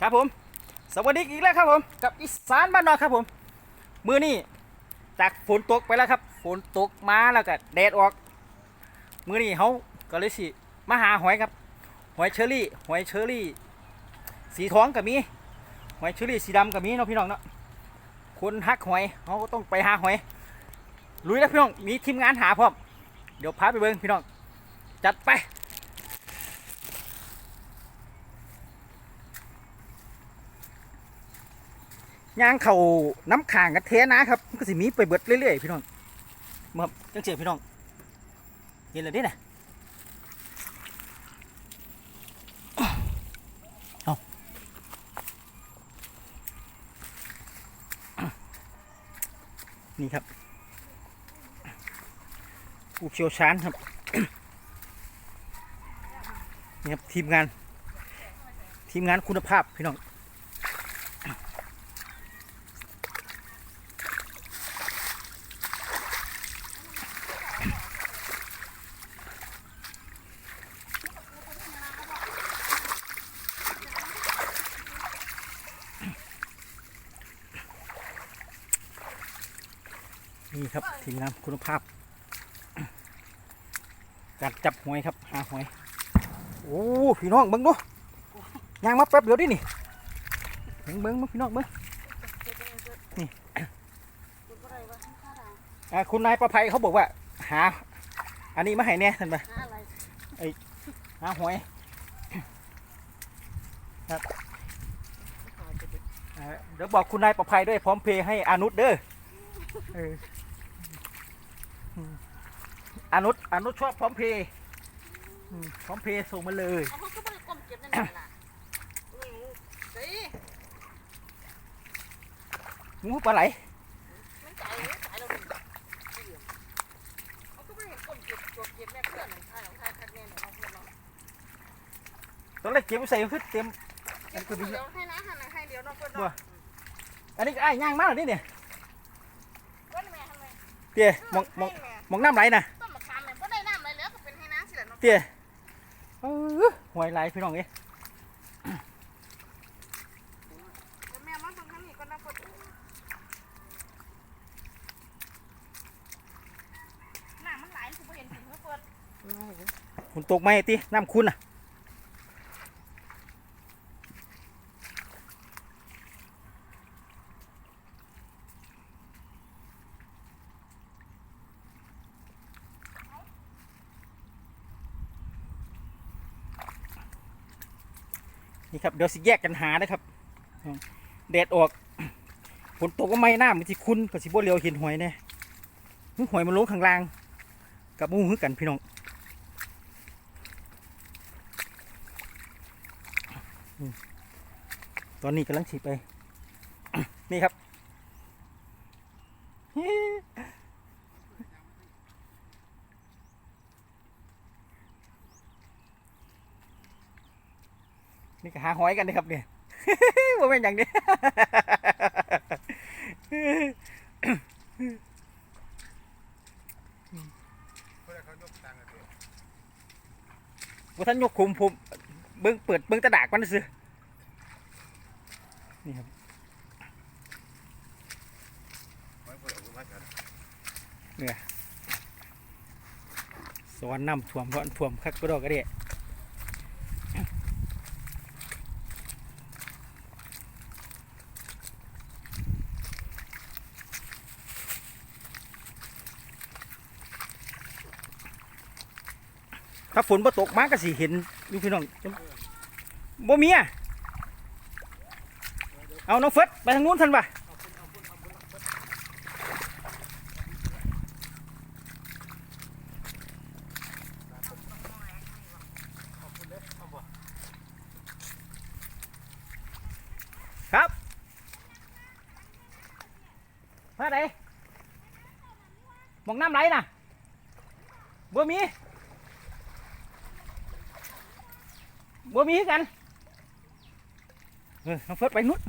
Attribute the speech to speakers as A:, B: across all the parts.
A: ครับผม สวัสดีอีกแล้วครับผม กับอีสานบ้านนอกครับผม มือนี่จากฝนตกไปแล้วครับ ฝนตกมาแล้วก็แดดออก มือนี่เขาก็เลยสิมาหาหอยครับ หอยเชอรี่ หอยเชอรี่ สีทองก็มี หอยเชอรี่สีดำก็มีเนาะพี่น้องเนาะ คนฮักหอยเขาก็ต้องไปหาหอย ลุยแล้วพี่น้อง มีทีมงานหาพร้อม เดี๋ยวพาไปเบิ่งพี่น้อง จัดไป ย่างเขาน้ำข่างกันเทนะครับมันก็สิมีไปเบิดเรื่อยๆพี่น้องมาครับจังเสียพี่น้องเห็นเลยดิน่ะเอานี่ครับผู้เชี่ยวชาญครับนี่ครับทีมงาน ทีมงานคุณภาพพี่น้อง นี่ครับทีมงานคุณภาพ การจับหอยครับหาหอยโอ้พี่น้องเบิ้งดูยางมาแป๊บเดียวดินี่เบิ้งเบิ้งเบิ่งพี่น้องเบิ้งนี่อ่าคุณนายประภัยเขาบอกว่า หา อันนี้มาให้แน่ท่านปะ
B: หาอะไร
A: หาหอยครับอ่าเดี๋ยวบอกคุณนายประภัยด้วยพร้อมเพย์ให้อานุชเด้อเอออืมอานุชอานุชชอบพร้อมเพย์อืมพร้อมเพย์ส่งมาเลย
B: เอาเขาก็ไม่ได้ก้มเก็บนั่นแหละล่ะอืมเฮ้ย
A: งูปลาไหล
B: มันจ่ายเลยจ่ายเราเป็นเขาก็ไม่ได้ก้มเก็บกดเก็บแม่เพื่อนของท่านของท่านคัดแน่ของเพื่อนเรา
A: ตอนแรกเก็บไว้ใส่ขึ้นเต็ม
B: เก็บเดี๋ยวให้นะให้นะให้เดี๋ยวน้องเพื่อน
A: บัวอันนี้ก็ไอ้ายย่างมากเลยนี่เนี่ย
B: ก้นแม่ทำไม
A: เตี้ยมองมอง มองน้ำไหลนะ
B: ต้นมะขามแม่ก็ได้น้ำอะไรแล้วก็เป็นให้น้ำสิแหละน้อง
A: เตี้ยเออหวยไหลพี่น้องเอ้ย
B: เดี๋ยวแม่มาตรงข้างนี้ก็น้ำเพื่อนน้ำมันไหลคือไม่เห็นถึงเพื่อน
A: ฝนตกไหมตีน้ำคุณอะ นี่ครับเดี๋ยวสิแยกกันหานะครับแดดออกฝนตกก็ไม่น้ำมันสิคุณกับสิบ่เรียวเห็นหอยแน่หอยมันลงข้างล่างกับมูคือกันพี่น้องตอนนี้กำลังฉีดไป นี่ครับ นี่ก็หาหอยกันนะครับเนี่ยว่าเป็นอย่างนี้ว่าท่านยกคุมผมเบิ้งเปิดเบิ้งตะดากมันซื้อนี่ครับเนี่ยสวนน้ำท่วมร้อนท่วมคักก็ดอกกระเดะ ฝนบ่ตกมากก็สิเห็นอยู่พี่น้องบ่มีอะเอาน้องเฟิร์สไปทางนู้นทันปะครับมาไหนมองน้ำไหลน่ะบ่มี บ่มีคือกันเออน้องเฟิร์สไปนู้น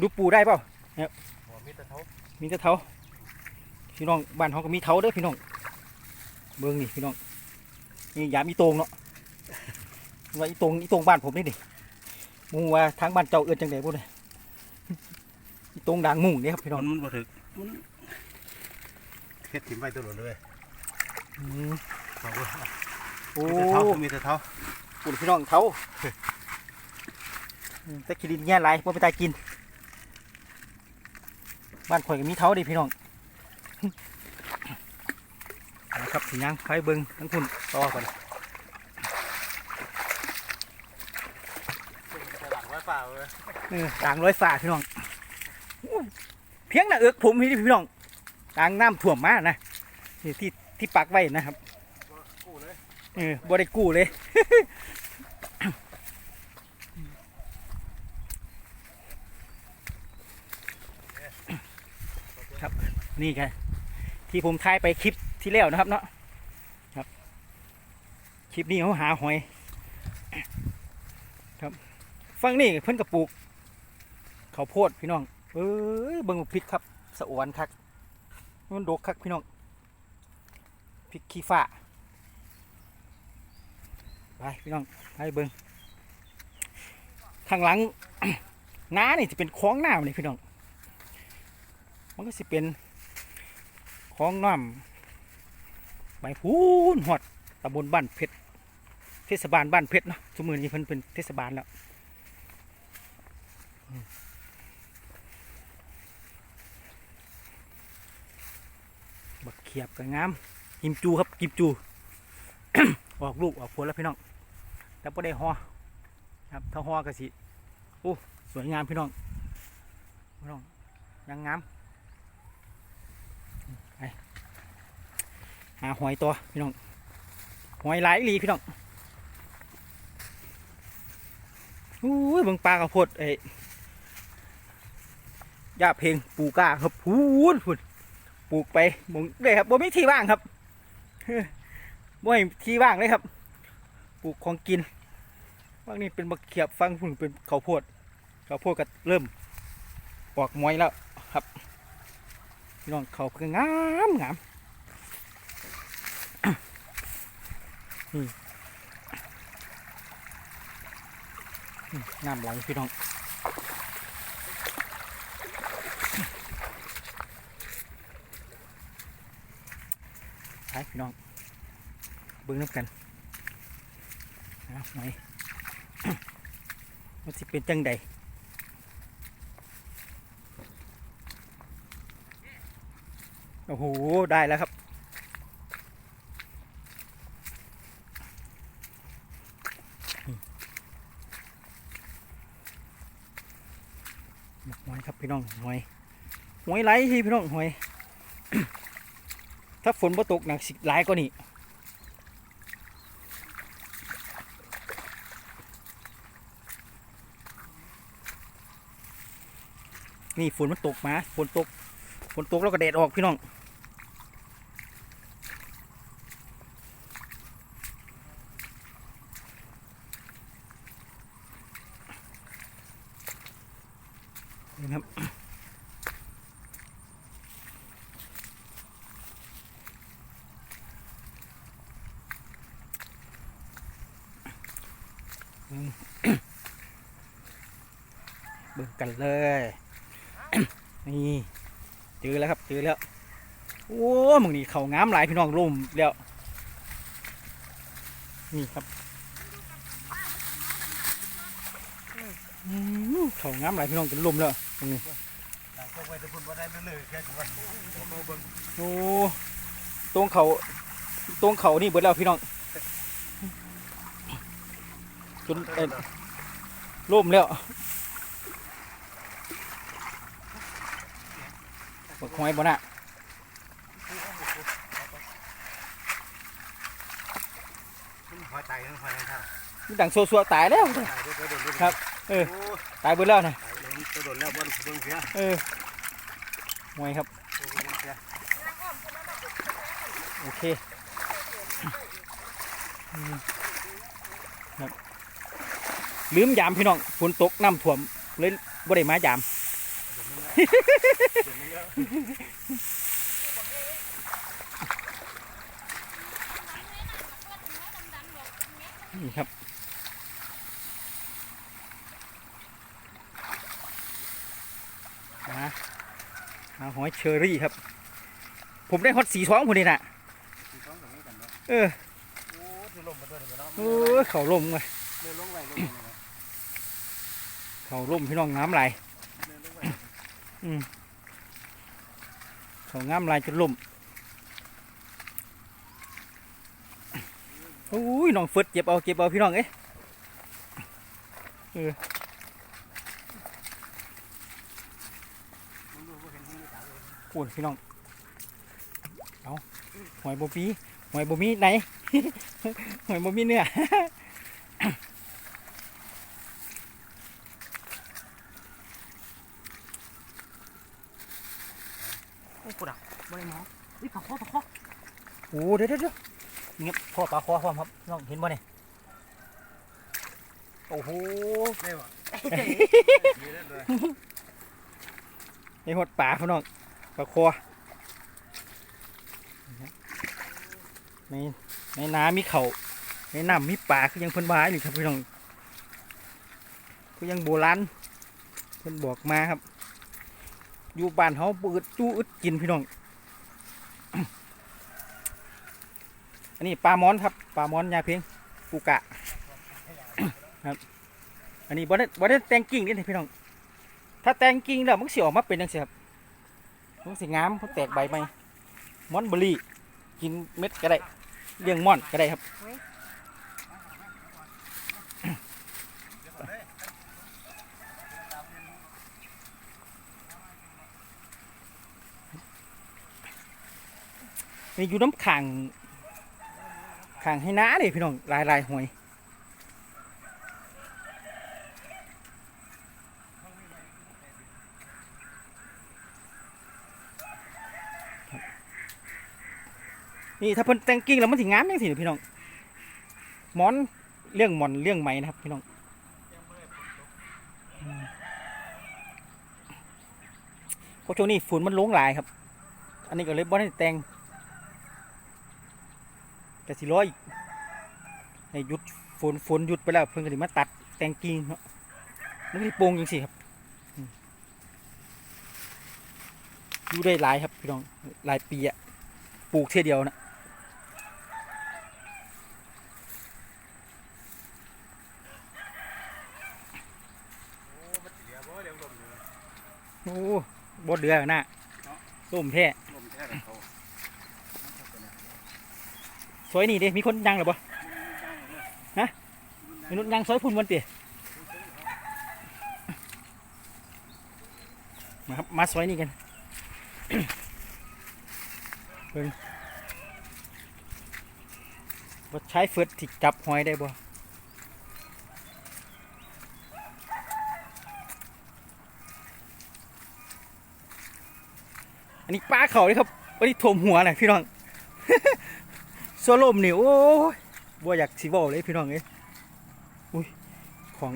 A: ดูปูได้เปล่าเนี่ยมีแต่เท้ามีแต่เท้าพี่น้องบ้านเขาก็มีเท้าเด้อพี่น้องเบิ้งนี่พี่น้องนี่ยามอีโตงเนาะว่าอีโตงอีโตงบ้านผมนี่ดิหมูว่าทางบ้านเจ้าเอื้อนจังไดบ่เนี่ยอีตรงด่างมุ่งนี่ครับพี่น้อง
C: มันมันบ่ถึกมันเฮ็ดถิ่มไว้ตลอดเลย
A: อืม
C: เอาเว้ย
A: โอ้
C: มีแต่เท้ามีแต่เท้า
A: ปุ่นพี่น้องเขาแต่กินดินแย่ไรบ่ไปตายกิน บ้านข่อยก็มีเท้าดิพี่น้องนะครับสิยังไปเบิงทั้งคุณต่อก่อน
C: จะหลังไว้เปล่าเลย
A: ด่างร้อยฝ่าพี่น้อง เพียงหน้าเอือกผมพี่พี่น้องด่างน้ำท่วมมานะที่ที่ปักไว้นะครับ
C: ปูเลย
A: เออบ่ได้กู้เลย นี่ไงที่ผมถ่ายไปคลิปที่แล้วนะครับเนาะครับ คลิปนี้เขาหาหอย ครับฟังนี่เพิ่นกระปลูกข้าโพดพี่น้อง เอ้ยเบิ่งพริกครับ สะอวนคักมันดกคักพี่น้องพริกขี้ฟ้าไปพี่น้องไปเบิ้งข้างหลังน้านี่จะเป็นคลองหน้ำนี่พี่น้อง มันก็สิเป็นคลองน้ำใบพูนหอดตำบลบ้านเพชรเทศบาลบ้านเพชรเนาะสมือนี้เพิ่นเป็นเทศบาลแล้วบักเขียบก็งามกิมจูครับกิมจู ออกลูกออกผลแล้วพี่น้องแต่ไ่ได้หอครับถ้าหอก็สิโอ้สวยงามพี่น้องพี่น้องยังงามไป หาหอยตัวพี่น้องหอยหลายลีพี่น้องอู้ยบิ่งปลากระพดเอ้ยย่าเพลงปูก้าครับพูนพูนปลูกไปมงได้ครับบ่มีที่ว่างครับบ่ให้ที่ว่างเลยครับ ปลูกของกินฟังนี่เป็นมะเขียบฟังพุ่นเป็นข้าวโพดข้าวโพดก็เริ่มออกมวยแล้วครับพี่น้องเขาคืองามงาม น้ำไหลพี่น้องไปพี่น้อง เบิ่งน้ำกันนะหนมันสิเป็นจังใดโอ้โห ได้แล้วครับ หมกหอยครับพี่น้องหอยหอยไหลที่พี่น้องหอย ถ้าฝนบ่ตกหนักสิหลายกว่านี้นี่ฝนมันตกมาฝนตกฝนตกแล้วก็แดดออกพี่น้อง นี่ครับเบิ่งกันเลย นี่เจอแล้วครับเจอแล้ว โอ้มึงนี่เขางามหลายพี่น้องร่มแล้ว นี่ครับอืม เขางามหลายพี่น้องจนร่มแล้วตรงนี้
C: ต่างพวกไว้แต่พุ่นบ่ได้เลยแค่จังหวัดโอ้โหเบิ่ง
A: โอ้ตรงเขาตรงเขานี่เบิดแล้วพี่น้องจนเอ่อร่มแล้วบักหอยบ่น่ะ
C: มันหอยไตทั้งหอยทั้งข้าว
A: มันดังโซัวๆตายแล้ว
C: ตายด้วยตัวโดนด้วย
A: ครับ เออ
C: โอ้
A: ตายเบิดแล้วนะ
C: ตายลงตัวโดนแล้วบ่เบิ่งเสีย
A: เออหวยครับ
C: โอ้เบิ่งเสีย
A: โอเคอืมครับลืมยามพี่น้องฝนตกน้ำท่วมเลยบ่ได้มายามนี่ครับ หาหอยเชอรี่ครับ ผมได้ฮอตสีท้องคนนี้น่ะ
C: สีท้องกับนี้กันเนาะ
A: เออ
C: โอ้ถือลมมาด้วยเนาะ
A: โอ้ยเขาล่มไง
C: เดินลงไหลลงเลย
A: เขาล่มพี่น้องน้ำไหล
C: เดินลงไหล
A: เขางามลายจนล่มโอ้ยน้องฟึดเก็บเอาเก็บเอาพี่น้องเอ้ย
C: มันดูว่าเห็นที่นี่ ถามเลย
A: โอ้ยพี่น้อง เอาหอยบมีหอยบมีไหน หอยบมีเนื้อ
B: โอ้กูดักบริมองนี่ปลาคอปลาคอ
A: โอ้เดี๋ยวเดี๋ยวเดี๋ยวเงียบพ่อตาคอความครับน้องเห็นบ่เนี่ยโอ้โห
C: ได้ป่ะมีได้เลย
A: ไอ้หดป่าพี่น้อง ปลาคอในในน้ำมีเขาในน้ำมีป่าคือยังเพิ่นวายนี่ครับพี่น้องคือยังโบราณเพิ่นบอกมาครับ อยู่บ้านเฮาเปิดจู้อึดกินพี่น้องอันนี้ปลาหมอนครับปลาหมอนยาเพียงปูกะครับ อันนี้บ่ได้บ่ได้แตงกิ่งนี่พี่น้องถ้าแตงกิ่งแล้วมันสิออกมาเป็นจังซี่ครับ มันสิงามมันแตกใบใหม่มอนเบอรี่กินเม็ดก็ได้เลี้ยงม่อนก็ได้ครับนี่อยู่น้ำขังขังให้น้าเลยพี่น้องลายลายหวย นี่ถ้าเพิ่นแต่งกิ่งแล้วมันถึงงามยังสิพี่น้องหมอนเลี้ยงหมอนเลี้ยงไหมนะครับพี่น้องเพราะช่วงนี้ฝุ่นมันลงหลายครับ อันนี้ก็เลยบ่ได้แต่งแต่สิร้อยให้หยุดฝนฝนหยุดไปแล้วเพิ่นก็สิมาตัดแต่งกิ่งเนาะมันก็สิโปร่งจังซี่ครับอยู่ได้หลายครับพี่น้องหลายปีอะปลูกเท่เดียวนะ
C: โอ้มันเสียบ่เดี๋ยวลมเลย
A: โอ้บ่เดือหน้าส้มแท้
C: ลมแท้เขา
A: ซอยนี่เด้มีคนยังหรือบ่มนุษย์ยังซอยพุ่นวันเตะมาครับมาซอยนี่กันเบิ่งว่าใช้เฟิร์สที่จับหอยได้บ่ อันนี้ปลาเขาเลยครับอันนี้ถ่วมหัวน่ะพี่น้องโซโลมนี่โอ้ยบ่อยากสีบอเลยพี่น้องเอ้ยอุ้ยของ